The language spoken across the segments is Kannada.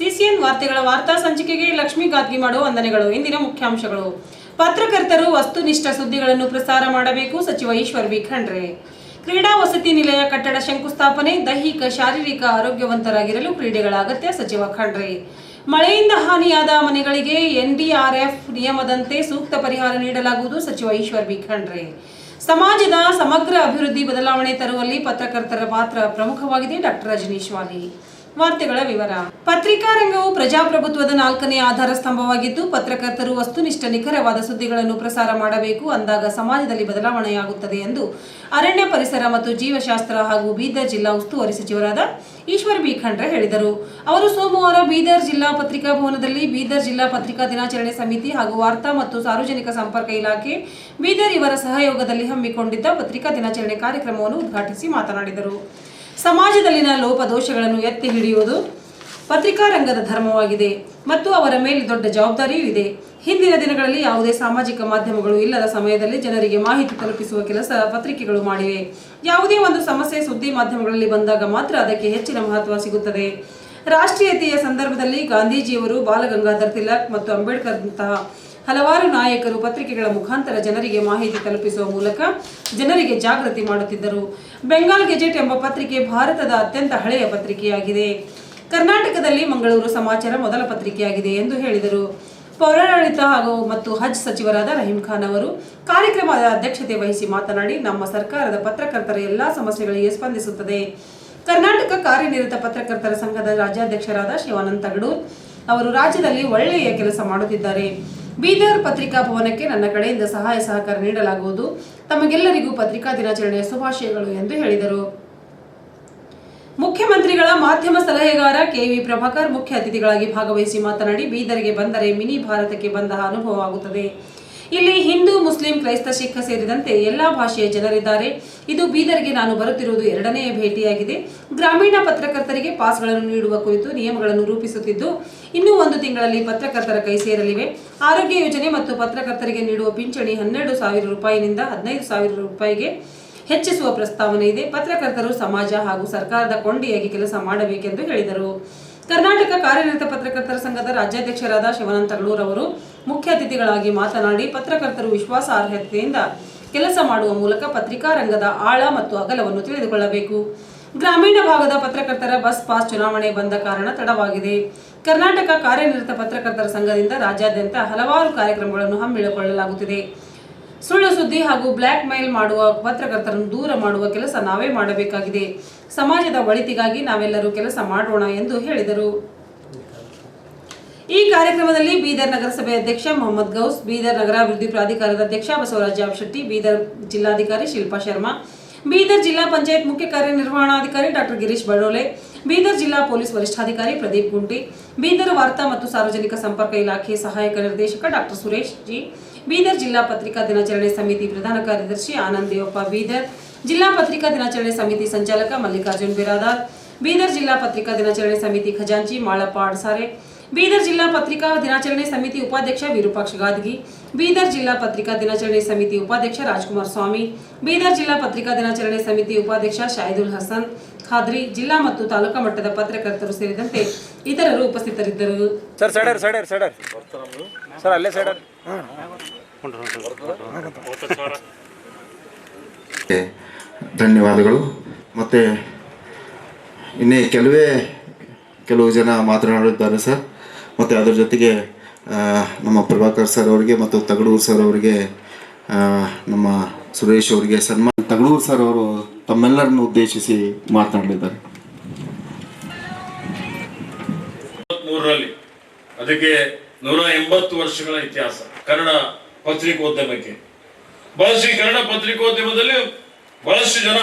ಸಿಸಿಎನ್ ವಾರ್ತೆಗಳ ವಾರ್ತಾ ಸಂಚಿಕೆಗೆ ಲಕ್ಷ್ಮೀ ಗಾದ್ಗಿ ಮಾಡುವ ವಂದನೆಗಳು. ಇಂದಿನ ಮುಖ್ಯಾಂಶಗಳು. ಪತ್ರಕರ್ತರು ವಸ್ತುನಿಷ್ಠ ಸುದ್ದಿಗಳನ್ನು ಪ್ರಸಾರ ಮಾಡಬೇಕು, ಸಚಿವ ಈಶ್ವರ್ ವಿ. ಖಂಡ್ರೆ. ಕ್ರೀಡಾ ವಸತಿ ನಿಲಯ ಕಟ್ಟಡ ಶಂಕುಸ್ಥಾಪನೆ ದೈಹಿಕ, ಶಾರೀರಿಕ ಆರೋಗ್ಯವಂತರಾಗಿರಲು ಕ್ರೀಡೆಗಳ ಅಗತ್ಯ, ಸಚಿವ ಖಂಡ್ರೆ. ಮಳೆಯಿಂದ ಹಾನಿಯಾದ ಮನೆಗಳಿಗೆ ಎನ್ಡಿಆರ್ಎಫ್ ನಿಯಮದಂತೆ ಸೂಕ್ತ ಪರಿಹಾರ ನೀಡಲಾಗುವುದು, ಸಚಿವ ಈಶ್ವರ್ ಬಿ ಖಂಡ್ರೆ. ಸಮಾಜದ ಸಮಗ್ರ ಅಭಿವೃದ್ಧಿ ಬದಲಾವಣೆ ತರುವಲ್ಲಿ ಪತ್ರಕರ್ತರ ಪಾತ್ರ ಪ್ರಮುಖವಾಗಿದೆ, ಡಾಕ್ಟರ್ ರಜನೀಶ್ ವಾಲಿ. ವಾರ್ತೆಗಳ ವಿವರ. ಪತ್ರಿಕಾ ರಂಗವು ಪ್ರಜಾಪ್ರಭುತ್ವದ ನಾಲ್ಕನೇ ಆಧಾರ ಸ್ತಂಭವಾಗಿದ್ದು, ಪತ್ರಕರ್ತರು ವಸ್ತುನಿಷ್ಠ ನಿಖರವಾದ ಸುದ್ದಿಗಳನ್ನು ಪ್ರಸಾರ ಮಾಡಬೇಕು ಅಂದಾಗ ಸಮಾಜದಲ್ಲಿ ಬದಲಾವಣೆಯಾಗುತ್ತದೆ ಎಂದು ಅರಣ್ಯ ಪರಿಸರ ಮತ್ತು ಜೀವಶಾಸ್ತ್ರ ಹಾಗೂ ಬೀದರ್ ಜಿಲ್ಲಾ ಉಸ್ತುವಾರಿ ಸಚಿವರಾದ ಈಶ್ವರ್ ಬಿ. ಖಂಡ್ರೆ ಹೇಳಿದರು. ಅವರು ಸೋಮವಾರ ಬೀದರ್ ಜಿಲ್ಲಾ ಪತ್ರಿಕಾ ಭವನದಲ್ಲಿ ಬೀದರ್ ಜಿಲ್ಲಾ ಪತ್ರಿಕಾ ದಿನಾಚರಣೆ ಸಮಿತಿ ಹಾಗೂ ವಾರ್ತಾ ಮತ್ತು ಸಾರ್ವಜನಿಕ ಸಂಪರ್ಕ ಇಲಾಖೆ ಬೀದರ್ ಇವರ ಸಹಯೋಗದಲ್ಲಿ ಹಮ್ಮಿಕೊಂಡಿದ್ದ ಪತ್ರಿಕಾ ದಿನಾಚರಣೆ ಕಾರ್ಯಕ್ರಮವನ್ನು ಉದ್ಘಾಟಿಸಿ ಮಾತನಾಡಿದರು. ಸಮಾಜದಲ್ಲಿನ ಲೋಪದೋಷಗಳನ್ನು ಎತ್ತಿ ಹಿಡಿಯುವುದು ಪತ್ರಿಕಾ ರಂಗದ ಧರ್ಮವಾಗಿದೆ ಮತ್ತು ಅವರ ಮೇಲೆ ದೊಡ್ಡ ಜವಾಬ್ದಾರಿಯೂ ಇದೆ. ಹಿಂದಿನ ದಿನಗಳಲ್ಲಿ ಯಾವುದೇ ಸಾಮಾಜಿಕ ಮಾಧ್ಯಮಗಳು ಇಲ್ಲದ ಸಮಯದಲ್ಲಿ ಜನರಿಗೆ ಮಾಹಿತಿ ತಲುಪಿಸುವ ಕೆಲಸ ಪತ್ರಿಕೆಗಳು ಮಾಡಿವೆ. ಯಾವುದೇ ಒಂದು ಸಮಸ್ಯೆ ಸುದ್ದಿ ಮಾಧ್ಯಮಗಳಲ್ಲಿ ಬಂದಾಗ ಮಾತ್ರ ಅದಕ್ಕೆ ಹೆಚ್ಚಿನ ಮಹತ್ವ ಸಿಗುತ್ತದೆ. ರಾಷ್ಟ್ರೀಯತೆಯ ಸಂದರ್ಭದಲ್ಲಿ ಗಾಂಧೀಜಿಯವರು ಬಾಲಗಂಗಾಧರ್ ತಿಲಕ್ ಮತ್ತು ಅಂಬೇಡ್ಕರ್ನಂತಹ ಹಲವಾರು ನಾಯಕರು ಪತ್ರಿಕೆಗಳ ಮುಖಾಂತರ ಜನರಿಗೆ ಮಾಹಿತಿ ತಲುಪಿಸುವ ಮೂಲಕ ಜನರಿಗೆ ಜಾಗೃತಿ ಮಾಡುತ್ತಿದ್ದರು. ಬೆಂಗಾಲ್ ಗೆಜೆಟ್ ಎಂಬ ಪತ್ರಿಕೆ ಭಾರತದ ಅತ್ಯಂತ ಹಳೆಯ ಪತ್ರಿಕೆಯಾಗಿದೆ. ಕರ್ನಾಟಕದಲ್ಲಿ ಮಂಗಳೂರು ಸಮಾಚಾರ ಮೊದಲ ಪತ್ರಿಕೆಯಾಗಿದೆ ಎಂದು ಹೇಳಿದರು. ಪೌರಾಡಳಿತ ಹಾಗೂ ಮತ್ತು ಹಜ್ ಸಚಿವರಾದ ರಹೀಂ ಖಾನ್ ಅವರು ಕಾರ್ಯಕ್ರಮದ ಅಧ್ಯಕ್ಷತೆ ವಹಿಸಿ ಮಾತನಾಡಿ, ನಮ್ಮ ಸರ್ಕಾರದ ಪತ್ರಕರ್ತರ ಎಲ್ಲಾ ಸಮಸ್ಯೆಗಳಿಗೆ ಸ್ಪಂದಿಸುತ್ತದೆ. ಕರ್ನಾಟಕ ಕಾರ್ಯನಿರತ ಪತ್ರಕರ್ತರ ಸಂಘದ ರಾಜ್ಯಾಧ್ಯಕ್ಷರಾದ ಶಿವಾನಂದ ತಗಡೂರ್ ಅವರು ರಾಜ್ಯದಲ್ಲಿ ಒಳ್ಳೆಯ ಕೆಲಸ ಮಾಡುತ್ತಿದ್ದಾರೆ. ಬೀದರ್ ಪತ್ರಿಕಾ ಭವನಕ್ಕೆ ನನ್ನ ಕಡೆಯಿಂದ ಸಹಾಯ ಸಹಕಾರ ನೀಡಲಾಗುವುದು. ತಮಗೆಲ್ಲರಿಗೂ ಪತ್ರಿಕಾ ದಿನಾಚರಣೆಯ ಶುಭಾಶಯಗಳು ಎಂದು ಹೇಳಿದರು. ಮುಖ್ಯಮಂತ್ರಿಗಳ ಮಾಧ್ಯಮ ಸಲಹೆಗಾರ ಕೆವಿ ಪ್ರಭಾಕರ್ ಮುಖ್ಯ ಅತಿಥಿಗಳಾಗಿ ಭಾಗವಹಿಸಿ ಮಾತನಾಡಿ, ಬೀದರ್ಗೆ ಬಂದರೆ ಮಿನಿ ಭಾರತಕ್ಕೆ ಬಂದ ಅನುಭವವಾಗುತ್ತದೆ. ಇಲ್ಲಿ ಹಿಂದೂ, ಮುಸ್ಲಿಂ, ಕ್ರೈಸ್ತ ಸಿಖ್ ಸೇರಿದಂತೆ ಎಲ್ಲಾ ಭಾಷೆಯ ಜನರಿದ್ದಾರೆ. ಇದು ಬೀದರ್ಗೆ ನಾನು ಬರುತ್ತಿರುವುದು ಎರಡನೆಯ ಭೇಟಿಯಾಗಿದೆ. ಗ್ರಾಮೀಣ ಪತ್ರಕರ್ತರಿಗೆ ಪಾಸ್ಗಳನ್ನು ನೀಡುವ ಕುರಿತು ನಿಯಮಗಳನ್ನು ರೂಪಿಸುತ್ತಿದ್ದು, ಇನ್ನೂ ಒಂದು ತಿಂಗಳಲ್ಲಿ ಪತ್ರಕರ್ತರ ಕೈ ಸೇರಲಿವೆ. ಆರೋಗ್ಯ ಯೋಜನೆ ಮತ್ತು ಪತ್ರಕರ್ತರಿಗೆ ನೀಡುವ ಪಿಂಚಣಿ ಹನ್ನೆರಡು ಸಾವಿರ ರೂಪಾಯಿನಿಂದ ಹದಿನೈದು ಸಾವಿರ ರೂಪಾಯಿಗೆ ಹೆಚ್ಚಿಸುವ ಪ್ರಸ್ತಾವನೆ ಇದೆ. ಪತ್ರಕರ್ತರು ಸಮಾಜ ಹಾಗೂ ಸರ್ಕಾರದ ಕೊಂಡಿಯಾಗಿ ಕೆಲಸ ಮಾಡಬೇಕೆಂದು ಹೇಳಿದರು. ಕರ್ನಾಟಕ ಕಾರ್ಯನಿರತ ಪತ್ರಕರ್ತರ ಸಂಘದ ರಾಜ್ಯಾಧ್ಯಕ್ಷರಾದ ಶಿವನಂತ ಗಳೂರ್ ಅವರು ಮುಖ್ಯ ಅತಿಥಿಗಳಾಗಿ ಮಾತನಾಡಿ ಪತ್ರಕರ್ತರು ವಿಶ್ವಾಸಾರ್ಹತೆಯಿಂದ ಕೆಲಸ ಮಾಡುವ ಮೂಲಕ ಪತ್ರಿಕಾ ರಂಗದ ಆಳ ಮತ್ತು ಅಗಲವನ್ನು ತಿಳಿದುಕೊಳ್ಳಬೇಕು. ಗ್ರಾಮೀಣ ಭಾಗದ ಪತ್ರಕರ್ತರ ಬಸ್ ಪಾಸ್ ಚುನಾವಣೆ ಬಂದ ಕಾರಣ ತಡವಾಗಿದೆ. ಕರ್ನಾಟಕ ಕಾರ್ಯನಿರತ ಪತ್ರಕರ್ತರ ಸಂಘದಿಂದ ರಾಜ್ಯಾದ್ಯಂತ ಹಲವಾರು ಕಾರ್ಯಕ್ರಮಗಳನ್ನು ಹಮ್ಮಿಕೊಳ್ಳಲಾಗುತ್ತಿದೆ. ಸುಳ್ಳು ಸುದ್ದಿ ಹಾಗೂ ಬ್ಲ್ಯಾಕ್ ಮೇಲ್ ಮಾಡುವ ಪತ್ರಕರ್ತರನ್ನು ದೂರ ಮಾಡುವ ಕೆಲಸ ನಾವೇ ಮಾಡಬೇಕಾಗಿದೆ. ಸಮಾಜದ ಒಳಿತಿಗಾಗಿ ನಾವೆಲ್ಲರೂ ಕೆಲಸ ಮಾಡೋಣ ಎಂದು ಹೇಳಿದರು. ಈ ಕಾರ್ಯಕ್ರಮದಲ್ಲಿ ಬೀದರ್ ನಗರಸಭೆ ಅಧ್ಯಕ್ಷ ಮೊಹಮ್ಮದ್ ಗೌಸ್, ಬೀದರ್ ನಗರ ಅಭಿವೃದ್ಧಿ ಪ್ರಾಧಿಕಾರದ ಅಧ್ಯಕ್ಷ ಬಸವರಾಜ ಶೆಟ್ಟಿ ಬೀದರ್ ಜಿಲ್ಲಾಧಿಕಾರಿ ಶಿಲ್ಪಾ ಶರ್ಮಾ, ಬೀದರ್ ಜಿಲ್ಲಾ ಪಂಚಾಯತ್ ಮುಖ್ಯ ಕಾರ್ಯನಿರ್ವಹಣಾಧಿಕಾರಿ ಡಾಕ್ಟರ್ ಗಿರೀಶ್ ಬಡೋಲೆ, ಬೀದರ್ ಜಿಲ್ಲಾ ಪೊಲೀಸ್ ವರಿಷ್ಠಾಧಿಕಾರಿ ಪ್ರದೀಪ್ ಗುಂಟಿ, ಬೀದರ್ ವಾರ್ತಾ ಮತ್ತು ಸಾರ್ವಜನಿಕ ಸಂಪರ್ಕ ಇಲಾಖೆ ಸಹಾಯಕ ನಿರ್ದೇಶಕ ಡಾಕ್ಟರ್ ಸುರೇಶ್ ಜಿ, ಬೀದರ್ ಜಿಲ್ಲಾ ಪತ್ರಿಕಾ ದಿನಾಚರಣೆ ಸಮಿತಿ ಪ್ರಧಾನ ಕಾರ್ಯದರ್ಶಿ ಆನಂದ್ ದೇವಪ್ಪ, ಬೀದರ್ ಜಿಲ್ಲಾ ಪತ್ರಿಕಾ ದಿನಾಚರಣೆ ಸಮಿತಿ ಸಂಚಾಲಕ ಮಲ್ಲಿಕಾರ್ಜುನ್ ಬಿರಾದಾರ್, ಬೀದರ್ ಜಿಲ್ಲಾ ಪತ್ರಿಕಾ ದಿನಾಚರಣೆ ಸಮಿತಿ ಖಜಾಂಚಿ ಮಾಳಪ್ಪ ಅಡ್ಸಾರೆ ಬೀದರ್ ಜಿಲ್ಲಾ ಪತ್ರಿಕಾ ದಿನಾಚರಣೆ ಸಮಿತಿ ಉಪಾಧ್ಯಕ್ಷ ವಿರೂಪಾಕ್ಷ ಗಾದಗಿ. ಬೀದರ್ ಜಿಲ್ಲಾ ಪತ್ರಿಕಾ ದಿನಾಚರಣೆ ಸಮಿತಿ ಉಪಾಧ್ಯಕ್ಷ ರಾಜ್ಕುಮಾರ್ ಸ್ವಾಮಿ. ಬೀದರ್ ಜಿಲ್ಲಾ ಪತ್ರಿಕಾ ದಿನಾಚರಣೆ ಸಮಿತಿ ಉಪಾಧ್ಯಕ್ಷ ಶಾಹಿದುಲ್ ಹಸನ್ ಖಾದ್ರಿ. ಜಿಲ್ಲಾ ಮತ್ತು ತಾಲೂಕಾ ಮಟ್ಟದ ಪತ್ರಕರ್ತರು ಸೇರಿದಂತೆ ಇತರರು ಉಪಸ್ಥಿತರಿದ್ದರು. ಸರ್ ಸೈಡರ್ ಸೈಡರ್ ಸೈಡರ್. ಸರ್ ಅಲ್ಲೇ ಸೈಡರ್. ಧನ್ಯವಾದಗಳು. ಮತ್ತೆ ಇನ್ನೇ ಕೆಲವೇ ಕೆಲವು ಜನ ಮಾತನಾಡುತ್ತಾರೆ ಸರ್. ಮತ್ತು ಅದರ ಜೊತೆಗೆ ನಮ್ಮ ಪ್ರಭಾಕರ್ ಸರ್ ಅವರಿಗೆ ಮತ್ತು ತಗಡೂರು ಸರ್ ಅವರಿಗೆ ನಮ್ಮ ಸುರೇಶ್ ಅವರಿಗೆ ಸನ್ಮಾನ. ತಗಡೂರು ಸರ್ ಅವರು ತಮ್ಮೆಲ್ಲರನ್ನು ಉದ್ದೇಶಿಸಿ ಮಾತನಾಡಲಿದ್ದಾರೆ. ಅದಕ್ಕೆ ನೂರ ಎಂಬತ್ತು ವರ್ಷಗಳ ಇತಿಹಾಸ, ಕನ್ನಡ ಪತ್ರಿಕೋದ್ಯಮಕ್ಕೆ. ಬಹಳಷ್ಟು ಕನ್ನಡ ಪತ್ರಿಕೋದ್ಯಮದಲ್ಲಿ ಬಹಳಷ್ಟು ಜನ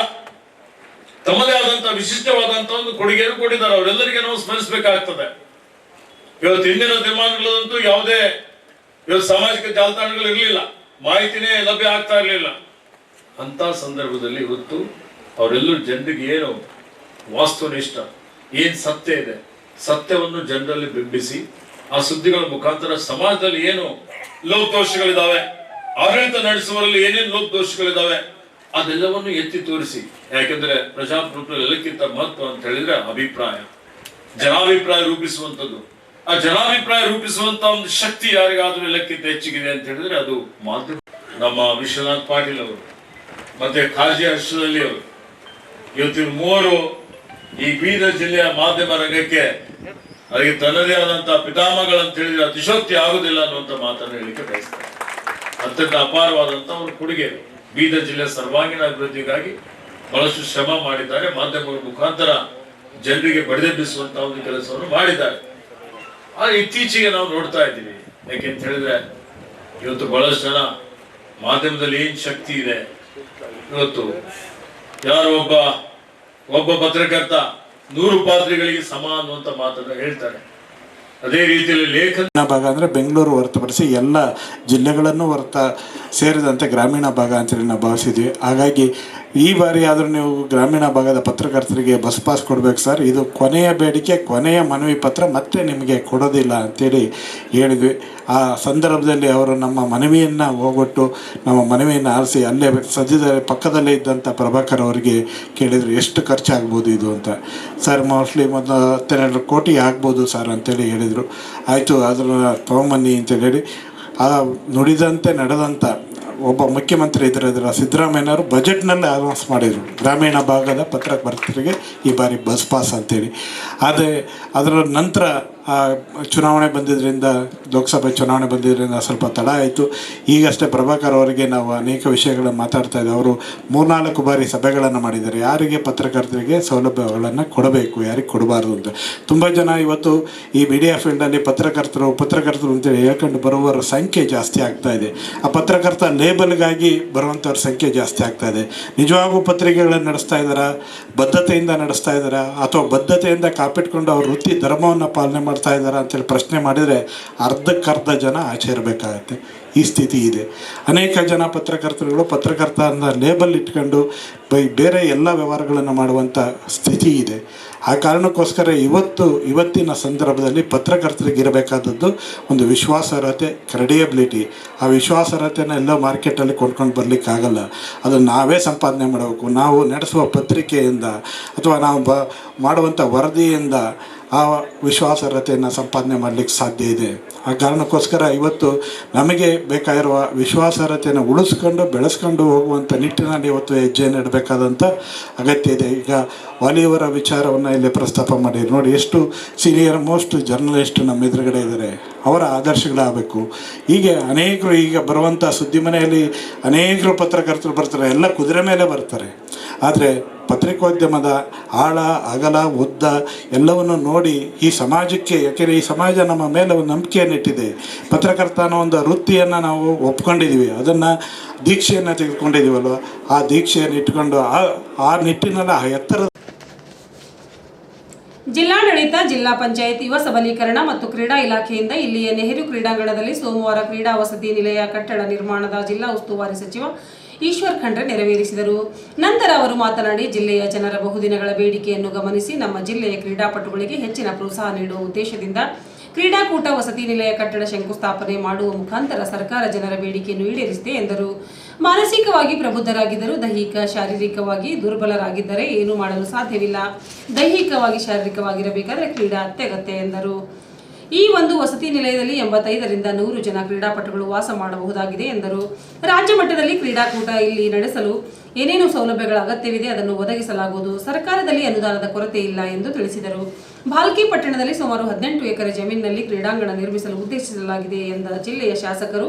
ತಮ್ಮದೇ ಆದಂತಹ ವಿಶಿಷ್ಟವಾದಂತಹ ಒಂದು ಕೊಡುಗೆಯನ್ನು ಕೊಟ್ಟಿದ್ದಾರೆ. ಅವರೆಲ್ಲರಿಗೆ ನಾವು ಸ್ಮರಿಸಬೇಕಾಗ್ತದೆ. ಇವತ್ತು ಹಿಂದಿನ ದಿನಮಾನಗಳಂತೂ ಯಾವುದೇ ಇವತ್ತು ಸಾಮಾಜಿಕ ಜಾಲತಾಣಗಳು ಇರಲಿಲ್ಲ. ಮಾಹಿತಿನೇ ಲಭ್ಯ ಆಗ್ತಾ ಇರಲಿಲ್ಲ. ಅಂತ ಸಂದರ್ಭದಲ್ಲಿ ಇವತ್ತು ಅವರೆಲ್ಲರೂ ಜನರಿಗೆ ಏನು ವಾಸ್ತುನಿಷ್ಠ, ಏನು ಸತ್ಯ ಇದೆ? ಸತ್ಯವನ್ನು ಜನರಲ್ಲಿ ಬಿಂಬಿಸಿ, ಆ ಸುದ್ದಿಗಳ ಮುಖಾಂತರ ಸಮಾಜದಲ್ಲಿ ಏನು ಲೋಪದೋಷಗಳಿದಾವೆ, ಆಡಳಿತ ನಡೆಸುವಲ್ಲಿ ಏನೇನು ಲೋಪದೋಷಗಳಿದಾವೆ, ಅದೆಲ್ಲವನ್ನು ಎತ್ತಿ ತೋರಿಸಿ. ಯಾಕೆಂದ್ರೆ ಪ್ರಜಾಪ್ರಭುತ್ವ ಎಲ್ಲಕ್ಕಿಂತ ಮಹತ್ವ ಅಂತ ಹೇಳಿದ್ರೆ ಅಭಿಪ್ರಾಯ. ಜನಾಭಿಪ್ರಾಯ ರೂಪಿಸುವಂಥದ್ದು. ಆ ಜನಾಭಿಪ್ರಾಯ ರೂಪಿಸುವಂತ ಒಂದು ಶಕ್ತಿ ಯಾರಿಗಾದ್ರೂ ಎಲ್ಲಕ್ಕಿಂತ ಹೆಚ್ಚಿಗಿದೆ ಅಂತ ಹೇಳಿದ್ರೆ ಅದು ಮಾಧ್ಯಮ ನಮ್ಮ ವಿಶ್ವನಾಥ್ ಪಾಟೀಲ್ ಅವರು, ಮತ್ತೆ ಖಾಜಿ ಹರ್ಷದಲ್ಲಿ ಅವರು. ಇವತ್ತಿನ ಮೂವರು ಈ ಬೀದರ್ ಜಿಲ್ಲೆಯ ಮಾಧ್ಯಮ ರಂಗಕ್ಕೆ ಅದಕ್ಕೆ ತನ್ನದೇ ಆದಂತಹ ಪಿತಾಮಗಳಂತ ಹೇಳಿದ್ರೆ ಅತಿಶೋಕ್ತಿ ಆಗುದಿಲ್ಲ ಅನ್ನುವಂತ ಮಾತನ್ನು ಹೇಳಿಕೆ ಬಯಸ್ತಾರೆ. ಅತ್ಯಂತ ಅಪಾರವಾದಂತಹ ಒಂದು ಕೊಡುಗೆ ಬೀದರ್ ಜಿಲ್ಲೆಯ ಸರ್ವಾಂಗೀಣ ಅಭಿವೃದ್ಧಿಗಾಗಿ ಬಹಳಷ್ಟು ಶ್ರಮ ಮಾಡಿದ್ದಾರೆ. ಮಾಧ್ಯಮಗಳ ಮುಖಾಂತರ ಜನರಿಗೆ ಬಡಿದೆಬ್ಬಿಸುವಂತಹ ಒಂದು ಕೆಲಸವನ್ನು ಮಾಡಿದ್ದಾರೆ. ಆದ್ರೆ ಇತ್ತೀಚೆಗೆ ನಾವು ನೋಡ್ತಾ ಇದ್ದೀವಿ. ಯಾಕೆಂತ ಹೇಳಿದ್ರೆ, ಇವತ್ತು ಬಹಳಷ್ಟು ಜನ ಮಾಧ್ಯಮದಲ್ಲಿ ಏನ್ ಶಕ್ತಿ ಇದೆ? ಇವತ್ತು ಯಾರು ಒಬ್ಬ ಒಬ್ಬ ಪತ್ರಕರ್ತ ನೂರು ಪಾತ್ರಿಗಳಿಗೆ ಸಮ ಅನ್ನುವಂತ ಮಾತನ್ನ ಹೇಳ್ತಾರೆ. ಅದೇ ರೀತಿಯಲ್ಲಿ ಲೇಖನ ಭಾಗ ಅಂದರೆ ಬೆಂಗಳೂರು ಹೊರತುಪಡಿಸಿ ಎಲ್ಲ ಜಿಲ್ಲೆಗಳನ್ನು ಹೊರತ ಸೇರಿದಂತೆ ಗ್ರಾಮೀಣ ಭಾಗ ಅಂತೇಳಿ ನಾವು ಭಾವಿಸಿದ್ವಿ. ಹಾಗಾಗಿ ಈ ಬಾರಿ ಆದರೂ ನೀವು ಗ್ರಾಮೀಣ ಭಾಗದ ಪತ್ರಕರ್ತರಿಗೆ ಬಸ್ ಪಾಸ್ ಕೊಡಬೇಕು ಸರ್. ಇದು ಕೊನೆಯ ಬೇಡಿಕೆ, ಕೊನೆಯ ಮನವಿ ಪತ್ರ ಮತ್ತೆ ನಿಮಗೆ ಕೊಡೋದಿಲ್ಲ ಅಂತೇಳಿ ಹೇಳಿದ್ವಿ. ಆ ಸಂದರ್ಭದಲ್ಲಿ ಅವರು ನಮ್ಮ ಮನವಿಯನ್ನು ಹೋಗೊಟ್ಟು ನಮ್ಮ ಮನವಿಯನ್ನು ಆರಿಸಿ ಅಲ್ಲೇ ಸದ್ಯದ ಪಕ್ಕದಲ್ಲೇ ಇದ್ದಂಥ ಪ್ರಭಾಕರ್ ಅವರಿಗೆ ಕೇಳಿದರು, ಎಷ್ಟು ಖರ್ಚಾಗ್ಬೋದು ಇದು ಅಂತ? ಸರ್, ಮೋಸ್ಟ್ಲಿ ಮೊದಲು ಹತ್ತೆರಡು ಕೋಟಿ ಆಗ್ಬೋದು ಸರ್ ಅಂತೇಳಿ ಹೇಳಿದರು. ಆಯಿತು ಅದನ್ನು ತೊಗೊಂಬನ್ನಿ ಅಂತೇಳಿ ಆ ನುಡಿದಂತೆ ನಡೆದಂಥ ಒಬ್ಬ ಮುಖ್ಯಮಂತ್ರಿ ಇದ್ರದ್ರ ಸಿದ್ದರಾಮಯ್ಯನವರು ಬಜೆಟ್ನಲ್ಲೇ ಅನೌನ್ಸ್ ಮಾಡಿದರು. ಗ್ರಾಮೀಣ ಭಾಗದ ಪತ್ರಕರ್ತರಿಗೆ ಈ ಬಾರಿ ಬಸ್ ಪಾಸ್ ಅಂತೇಳಿ. ಆದರೆ ಅದರ ನಂತರ ಚುನಾವಣೆ ಬಂದಿದ್ದರಿಂದ ಲೋಕಸಭೆ ಚುನಾವಣೆ ಬಂದಿದ್ದರಿಂದ ಸ್ವಲ್ಪ ತಡ ಆಯಿತು. ಈಗಷ್ಟೇ ಪ್ರಭಾಕರ್ ಅವರಿಗೆ ನಾವು ಅನೇಕ ವಿಷಯಗಳನ್ನು ಮಾತಾಡ್ತಾ ಇದ್ದೆ ಅವರು ಮೂರ್ನಾಲ್ಕು ಬಾರಿ ಸಭೆಗಳನ್ನು ಮಾಡಿದ್ದಾರೆ. ಯಾರಿಗೆ ಪತ್ರಕರ್ತರಿಗೆ ಸೌಲಭ್ಯಗಳನ್ನು ಕೊಡಬೇಕು, ಯಾರಿಗೆ ಕೊಡಬಾರ್ದು ಅಂತ. ತುಂಬ ಜನ ಇವತ್ತು ಈ ಮೀಡಿಯಾ ಫೀಲ್ಡಲ್ಲಿ ಪತ್ರಕರ್ತರು ಪತ್ರಕರ್ತರು ಅಂತೇಳಿ ಹೇಳ್ಕೊಂಡು ಬರುವವರ ಸಂಖ್ಯೆ ಜಾಸ್ತಿ ಆಗ್ತಾ ಇದೆ. ಆ ಪತ್ರಕರ್ತ ಲೇಬಲ್ಗಾಗಿ ಬರುವಂಥವ್ರ ಸಂಖ್ಯೆ ಜಾಸ್ತಿ ಆಗ್ತಾ ಇದೆ. ನಿಜವಾಗೂ ಪತ್ರಿಕೆಗಳನ್ನು ನಡೆಸ್ತಾ ಇದ್ದಾರಾ? ಬದ್ಧತೆಯಿಂದ ನಡೆಸ್ತಾ ಇದ್ದಾರಾ? ಅಥವಾ ಬದ್ಧತೆಯಿಂದ ಕಾಪಿಟ್ಕೊಂಡು ಅವ್ರ ವೃತ್ತಿ, ಧರ್ಮವನ್ನು ಪಾಲನೆ ಮಾಡ್ತಾ ಇದ್ದಾರೆ ಅಂತೇಳಿ ಪ್ರಶ್ನೆ ಮಾಡಿದರೆ ಅರ್ಧಕ್ಕರ್ಧ ಜನ ಆಚೆ ಇರಬೇಕಾಗತ್ತೆ. ಈ ಸ್ಥಿತಿ ಇದೆ. ಅನೇಕ ಜನ ಪತ್ರಕರ್ತರುಗಳು ಪತ್ರಕರ್ತ ಅಂತ ಲೇಬಲ್ ಇಟ್ಕೊಂಡು ಬೈ ಬೇರೆ ಎಲ್ಲ ವ್ಯವಹಾರಗಳನ್ನು ಮಾಡುವಂಥ ಸ್ಥಿತಿ ಇದೆ. ಆ ಕಾರಣಕ್ಕೋಸ್ಕರ ಇವತ್ತು, ಇವತ್ತಿನ ಸಂದರ್ಭದಲ್ಲಿ ಪತ್ರಕರ್ತರಿಗೆ ಇರಬೇಕಾದದ್ದು ಒಂದು ವಿಶ್ವಾಸಾರ್ಹತೆ ಕ್ರೆಡಿಯಬಿಲಿಟಿ ಆ ವಿಶ್ವಾಸಾರ್ಹತೆನ ಎಲ್ಲ ಮಾರ್ಕೆಟಲ್ಲಿ ಕೊಂಡ್ಕೊಂಡು ಬರಲಿಕ್ಕಾಗಲ್ಲ ಅದನ್ನು ನಾವೇ ಸಂಪಾದನೆ ಮಾಡಬೇಕು. ನಾವು ನಡೆಸುವ ಪತ್ರಿಕೆಯಿಂದ ಅಥವಾ ನಾವು ಬ ಮಾಡುವಂಥ ವರದಿಯಿಂದ ಆ ವಿಶ್ವಾಸಾರ್ಹತೆಯನ್ನು ಸಂಪಾದನೆ ಮಾಡಲಿಕ್ಕೆ ಸಾಧ್ಯ ಇದೆ. ಆ ಕಾರಣಕ್ಕೋಸ್ಕರ ಇವತ್ತು ನಮಗೆ ಬೇಕಾಗಿರುವ ವಿಶ್ವಾಸಾರ್ಹತೆಯನ್ನು ಉಳಿಸ್ಕೊಂಡು, ಬೆಳೆಸ್ಕೊಂಡು ಹೋಗುವಂಥ ನಿಟ್ಟಿನಲ್ಲಿ ಇವತ್ತು ಹೆಜ್ಜೆ ಇಡಬೇಕಾದಂಥ ಅಗತ್ಯ ಇದೆ. ಈಗ ವಾಲಿಯವರ ವಿಚಾರವನ್ನು ಇಲ್ಲಿ ಪ್ರಸ್ತಾಪ ಮಾಡಿ. ನೋಡಿ, ಎಷ್ಟು ಸೀನಿಯರ್ ಮೋಸ್ಟ್ ಜರ್ನಲಿಸ್ಟ್ ನಮ್ಮ ಎದುರುಗಡೆ ಇದ್ದಾರೆ. ಅವರ ಆದರ್ಶಗಳಾಗಬೇಕು. ಹೀಗೆ ಅನೇಕರು ಈಗ ಬರುವಂಥ ಸುದ್ದಿ ಮನೆಯಲ್ಲಿ ಅನೇಕರು ಪತ್ರಕರ್ತರು ಬರ್ತಾರೆ. ಎಲ್ಲ ಕುದುರೆ ಮೇಲೆ ಬರ್ತಾರೆ. ಆದರೆ ಪತ್ರಿಕೋದ್ಯಮದ ಆಳ, ಅಗಲ, ಉದ್ದ ಎಲ್ಲವನ್ನು ನೋಡಿ ಈ ಸಮಾಜಕ್ಕೆ, ಯಾಕೆಂದರೆ ಈ ಸಮಾಜ ನಮ್ಮ ಮೇಲೆ ಒಂದು ನಂಬಿಕೆಯನ್ನಿಟ್ಟಿದೆ ಪತ್ರಕರ್ತ ಅನ್ನೋ ಒಂದು ವೃತ್ತಿಯನ್ನು ನಾವು ಒಪ್ಕೊಂಡಿದ್ದೀವಿ ಅದನ್ನು ದೀಕ್ಷೆಯನ್ನು ತೆಗೆದುಕೊಂಡಿದ್ದೀವಲ್ವ ಆ ದೀಕ್ಷೆಯನ್ನು ಇಟ್ಕೊಂಡು ಆ ಆ ನಿಟ್ಟಿನಲ್ಲಿ ಆ ಎತ್ತರ ಜಿಲ್ಲಾಡಳಿತ, ಜಿಲ್ಲಾ ಪಂಚಾಯತ್ ಯುವ ಸಬಲೀಕರಣ ಮತ್ತು ಕ್ರೀಡಾ ಇಲಾಖೆಯಿಂದ ಇಲ್ಲಿಯ ನೆಹರು ಕ್ರೀಡಾಂಗಣದಲ್ಲಿ ಸೋಮವಾರ ಕ್ರೀಡಾ ವಸತಿ ನಿಲಯ ಕಟ್ಟಡ ನಿರ್ಮಾಣದ ಜಿಲ್ಲಾ ಉಸ್ತುವಾರಿ ಸಚಿವ ಈಶ್ವರ್ ಖಂಡ್ರೆ ನೆರವೇರಿಸಿದರು. ನಂತರ ಅವರು ಮಾತನಾಡಿ, ಜಿಲ್ಲೆಯ ಜನರ ಬಹುದಿನಗಳ ಬೇಡಿಕೆಯನ್ನು ಗಮನಿಸಿ ನಮ್ಮ ಜಿಲ್ಲೆಯ ಕ್ರೀಡಾಪಟುಗಳಿಗೆ ಹೆಚ್ಚಿನ ಪ್ರೋತ್ಸಾಹ ನೀಡುವ ಉದ್ದೇಶದಿಂದ ಕ್ರೀಡಾಕೂಟ ವಸತಿ ನಿಲಯ ಕಟ್ಟಡ ಶಂಕುಸ್ಥಾಪನೆ ಮಾಡುವ ಮುಖಾಂತರ ಸರ್ಕಾರ ಜನರ ಬೇಡಿಕೆಯನ್ನು ಈಡೇರಿಸಿದೆ ಎಂದರು. ಮಾನಸಿಕವಾಗಿ ಪ್ರಬುದ್ಧರಾಗಿದ್ದರೂ ದೈಹಿಕ, ಶಾರೀರಿಕವಾಗಿ ದುರ್ಬಲರಾಗಿದ್ದರೆ ಏನು ಮಾಡಲು ಸಾಧ್ಯವಿಲ್ಲ. ದೈಹಿಕವಾಗಿ ಶಾರೀರಿಕವಾಗಿರಬೇಕಾದರೆ ಕ್ರೀಡಾ ಅತ್ಯಗತ್ಯ ಎಂದರು. ಈ ಒಂದು ವಸತಿ ನಿಲಯದಲ್ಲಿ ಎಂಬತ್ತೈದರಿಂದ ನೂರು ಜನ ಕ್ರೀಡಾಪಟುಗಳು ವಾಸ ಮಾಡಬಹುದಾಗಿದೆ ಎಂದರು. ರಾಜ್ಯ ಮಟ್ಟದಲ್ಲಿ ಕ್ರೀಡಾಕೂಟ ಇಲ್ಲಿ ನಡೆಸಲು ಏನೇನು ಸೌಲಭ್ಯಗಳ ಅಗತ್ಯವಿದೆ ಅದನ್ನು ಒದಗಿಸಲಾಗುವುದು. ಸರ್ಕಾರದಲ್ಲಿ ಅನುದಾನದ ಕೊರತೆ ಇಲ್ಲ ಎಂದು ತಿಳಿಸಿದರು. ಭಾಲ್ಕಿ ಪಟ್ಟಣದಲ್ಲಿ ಸುಮಾರು ಹದಿನೆಂಟು ಎಕರೆ ಜಮೀನಿನಲ್ಲಿ ಕ್ರೀಡಾಂಗಣ ನಿರ್ಮಿಸಲು ಉದ್ದೇಶಿಸಲಾಗಿದೆ ಎಂದ ಜಿಲ್ಲೆಯ ಶಾಸಕರು,